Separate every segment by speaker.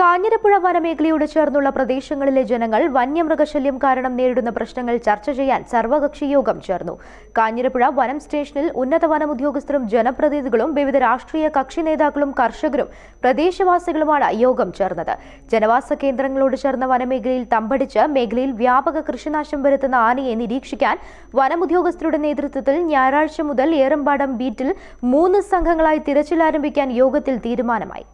Speaker 1: Kanjirapuzha വനമേഖലയോട് ചേർന്നുള്ള പ്രദേശങ്ങളിലെ ജനങ്ങൾ വന്യമൃഗശല്യം കാരണം നേരിടുന്ന പ്രശ്നങ്ങൾ ചർച്ച ചെയ്യാൻ സർവകക്ഷി യോഗം ചേർന്നു. കാഞ്ഞിരപ്പുഴ വനം സ്റ്റേഷനിൽ ഉന്നത വനം ഉദ്യോഗസ്ഥരും ജനപ്രതിനിധികളും വിവിധ രാഷ്ട്രീയ കക്ഷി നേതാക്കളും കർഷകരും പ്രദേശവാസികളുമാണ് യോഗം ചേർന്നത്. ജനവാസ കേന്ദ്രങ്ങളോട് ചേർന്ന വനമേഖലയിൽ തമ്പടിച്ച് മേഖലയിൽ വ്യാപക കൃഷിനാശം വരുത്തുന്ന ആനയെ നിരീക്ഷിക്കാൻ വനം ഉദ്യോഗസ്ഥരുടെ നേതൃത്വത്തിൽ ഞായറാഴ്ച മുതൽ ഏറമ്പാടം ബീറ്റിൽ മൂന്ന് സംഘങ്ങളായി തിരച്ചിൽ ആരംഭിക്കാൻ യോഗത്തിൽ തീരുമാനമായി.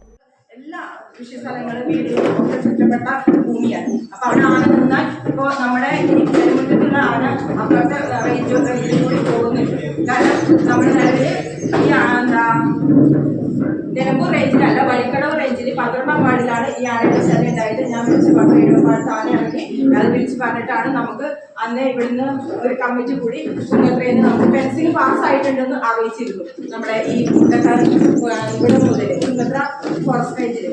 Speaker 2: കൃഷി സ്ഥലങ്ങൾ വീടുകളും ഒക്കെ ചുറ്റപ്പെട്ട ഭൂമിയാണ്. അപ്പൊ അവിടെ ആന നിന്നാൽ ഇപ്പോ നമ്മുടെ ഈ ജനമുറ്റത്തുള്ള ആന അപ്പുറത്തെ റേഞ്ച് കൂടി പോകുന്നുണ്ട്. കാരണം നമ്മുടെ നിലവിൽ ഈ എന്താ നിലമ്പൂർ റേഞ്ചിലല്ല വഴിക്കടവ് റേഞ്ചിൽ പന്ത്രണ്ടാം വാർഡിലാണ് ഈ ആനയുടെ ശല്യം ഉണ്ടായിട്ട് ഞാൻ വിളിച്ച് പറഞ്ഞു ഇടപാട് ആന ഇറങ്ങി അത് വിളിച്ച് പറഞ്ഞിട്ടാണ് നമുക്ക് അന്ന് ഇവിടുന്ന് ഒരു കമ്മിറ്റി കൂടി കുന്നത്രയിൽ നമുക്ക് പെൻസിൽ പാസ് ആയിട്ടുണ്ടെന്ന് അറിയിച്ചിരുന്നു. നമ്മുടെ ഈ കുട്ടക്കാർ ഇവിടെ മുതൽ കുന്നത്ര ഫോറസ്റ്റ് റേഞ്ചിൽ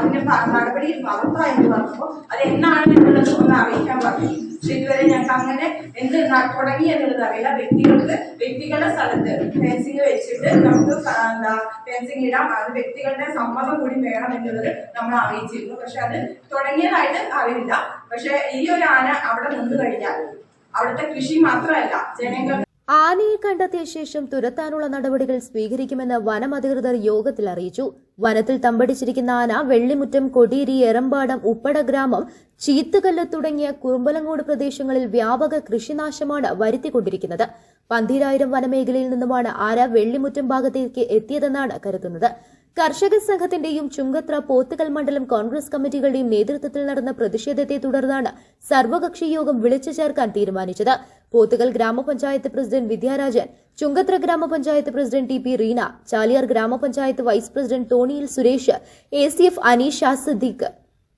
Speaker 2: അതിന്റെ നടപടിയിൽ നടപടി എന്ന് പറഞ്ഞപ്പോൾ അത് എന്നാണ് എന്നുള്ളത് ഒന്ന് അറിയിക്കാൻ പറഞ്ഞു. പക്ഷെ ഇതുവരെ ഞങ്ങൾക്ക് അങ്ങനെ എന്ത് തുടങ്ങി എന്നുള്ളത് അറിയില്ല. വ്യക്തികൾക്ക് വ്യക്തികളുടെ സ്ഥലത്ത് ഫെൻസിങ് വെച്ചിട്ട് നമുക്ക് എന്താ ഫെൻസിങ് ഇടാം. അത് വ്യക്തികളുടെ സമ്മതം കൂടി വേണം എന്നുള്ളത് നമ്മൾ അറിയിച്ചിരുന്നു. പക്ഷെ അത് തുടങ്ങിയതായിട്ട് അറിയില്ല. പക്ഷെ ഈ ഒരു ആന അവിടെ നിന്ന് കഴിഞ്ഞാൽ അവിടുത്തെ കൃഷി മാത്രമല്ല ജനങ്ങൾ
Speaker 1: ആനയെ കണ്ടെത്തിയ ശേഷം തുരത്താനുള്ള നടപടികൾ സ്വീകരിക്കുമെന്ന് വനം അധികൃതർ യോഗത്തിൽ അറിയിച്ചു. വനത്തിൽ തമ്പടിച്ചിരിക്കുന്ന ആന വെള്ളിമുറ്റം കൊടിയേരി എറമ്പാടം ഉപ്പട ഗ്രാമം ചീത്തുകല്ല് തുടങ്ങിയ കുറുമ്പലങ്ങോട് പ്രദേശങ്ങളിൽ വ്യാപക കൃഷിനാശമാണ് വരുത്തിക്കൊണ്ടിരിക്കുന്നത്. പന്തിരായിരം വനമേഖലയിൽ നിന്നുമാണ് ആന വെള്ളിമുറ്റം ഭാഗത്തേക്ക് എത്തിയതെന്നാണ് കരുതുന്നത്. കർഷക സംഘത്തിന്റെയും ചുങ്കത്ര പോത്തുകൽ മണ്ഡലം കോൺഗ്രസ് കമ്മിറ്റികളുടെയും നേതൃത്വത്തിൽ നടന്ന പ്രതിഷേധത്തെ തുടർന്നാണ് സർവകക്ഷി യോഗം വിളിച്ചു ചേർക്കാൻ തീരുമാനിച്ചത്. പോത്തുകൽ ഗ്രാമപഞ്ചായത്ത് പ്രസിഡന്റ് വിദ്യാരാജൻ ചുങ്കത്ര ഗ്രാമപഞ്ചായത്ത് president T P Reena Chaliyar ഗ്രാമപഞ്ചായത്ത് vice president Thoniyil Suresh A C F Aneesha Siddique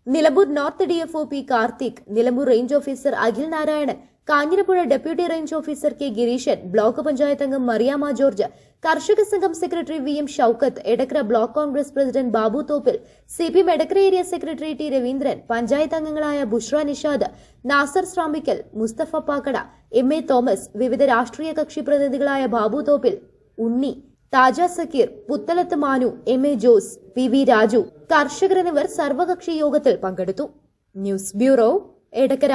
Speaker 1: Nilambur north D F O P Karthik Nilambur range officer Akhil Narayanan Kanjirapuzha deputy range officer K Gireesan block panchayat അംഗം Mariyama George കർഷക സംഘം secretary V M Shoukath Edakkara block Congress president Babu Thoppil C P M Edakkara area secretary T Raveendran panchayat അംഗങ്ങളായ Bushra Nishad Nasar ശ്രാമിക്കൽ Musthafa Pakkada M A Thomas വിവിധ രാഷ്ട്രീയ കക്ഷി പ്രതിനിധികളായ Babu Thoppil Unni Thaja Sakkeer Puthalath Manu M A Jose P V Raju കർഷകർ എന്നിവർ സർവകക്ഷി യോഗത്തിൽ പങ്കെടുത്തു. News bureau Edakkara.